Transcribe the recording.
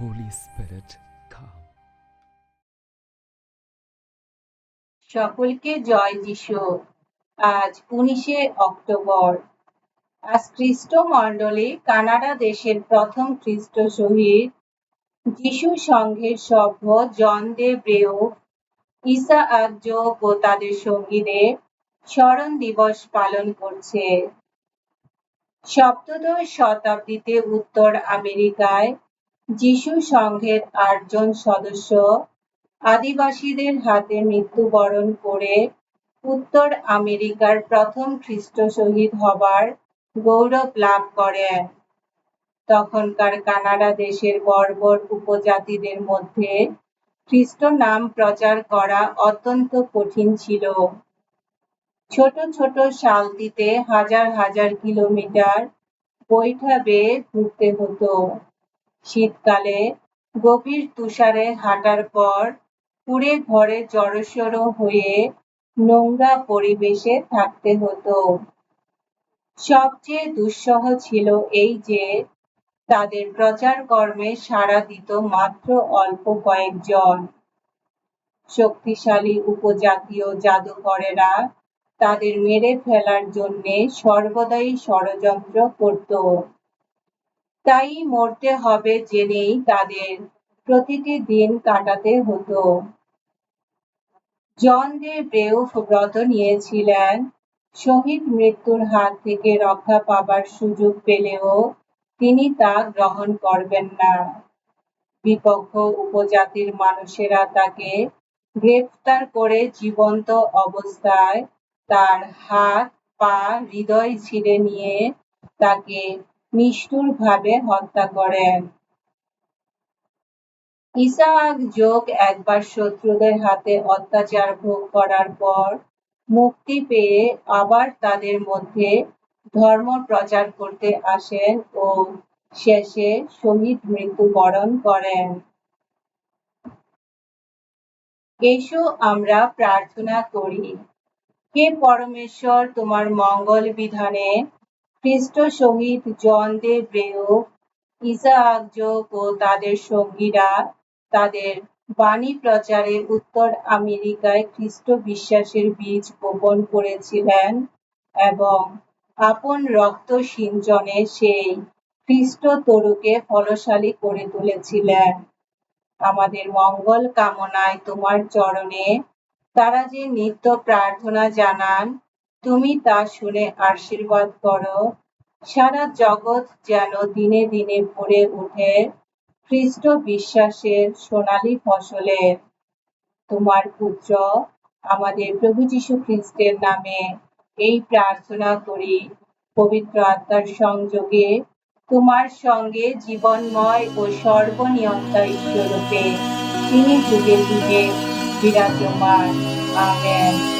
Holy Spirit, come. সকলকে জয় যিশু। আজ উনিশে অক্টোবর। আজ খ্রিস্ট মণ্ডলে কানাডা দেশের প্রথম খ্রিস্ট শহীদ যিশু সংঘের সভ্য জন দে ব্রেও ঈসা আকজোক ও তাদের সঙ্গীদের স্মরণ দিবস পালন করছে। সপ্তদশ শতাব্দীতে উত্তর আমেরিকায় যিশু সংঘের আটজন সদস্য আদিবাসীদের হাতে মৃত্যুবরণ করে উত্তর আমেরিকার প্রথম খ্রিস্ট শহীদ হবার গৌরব লাভ করেন। তখনকার কানাডা দেশের বর্বর উপজাতিদের মধ্যে খ্রিস্ট নাম প্রচার করা অত্যন্ত কঠিন ছিল। ছোট ছোট শালতিতে হাজার হাজার কিলোমিটার বৈঠা বেয়ে ঘুরতে হতো। শীতকালে গভীর তুষারে হাঁটার পর কুড়ে ঘরে জড়সড় হয়ে নোংরা পরিবেশে থাকতে হতো। সবচেয়ে দুঃসহ ছিল এই যে, তাদের প্রচার কর্মে সাড়া দিত মাত্র অল্প কয়েকজন। শক্তিশালী উপজাতীয় জাদুকরেরা তাদের মেরে ফেলার জন্যে সর্বদাই ষড়যন্ত্র করত। তাই মরতে হবে জেনেই তাদের প্রতিটি দিন কাটাতে হতো। জন দে ব্রেউফ ব্রত নিয়েছিলেন। শহীদ মৃত্যুর হাত থেকে রক্ষা পাবার সুযোগ পেলেও তিনি তা গ্রহণ করবেন না। বিপক্ষ উপজাতির মানুষেরা তাকে গ্রেফতার করে জীবন্ত অবস্থায় তার হাত, পা, হৃদয় ছিঁড়ে নিয়ে তাকে নিষ্ঠুরভাবে হত্যা করেন। ইসাহাক যোগ একবার শত্রুদের হাতে অত্যাচার ভোগ করার পর মুক্তি পেয়ে আবার তাদের মধ্যে ধর্ম প্রচার করতে আসেন ও শেষে শহীদ মৃত্যুবরণ করেন। এসো আমরা প্রার্থনা করি, হে পরমেশ্বর, তোমার মঙ্গল বিধানে খ্রিস্ট শহীদ জন দে ব্রেও ইসাহাক, যোগ ও তাদের সঙ্গীরা তাদের বাণী প্রচারে উত্তর আমেরিকায় খ্রিস্ট বিশ্বাসের বীজ বপন করেছিলেন এবং আপন রক্ত সিঞ্চনে সেই খ্রিস্ট তরুকে ফলশালী করে তুলেছিলেন। আমাদের মঙ্গল কামনায় তোমার চরণে তারা যে নিত্য প্রার্থনা জানান তুমি তা শুনে আশীর্বাদ করো। সারা জগৎ যেন দিনে দিনে ভরে উঠে খ্রিস্ট বিশ্বাসের সোনালী ফসলে। তোমার পুত্র আমাদের প্রভু যীশু খ্রিস্টের নামে এই প্রার্থনা করি। পবিত্র আত্মার সংযোগে তোমার সঙ্গে জীবনময় ও সর্বনিয়ন্তা ঈশ্বরূপে তিনি যুগে যুগে বিরাজমান। আমেন।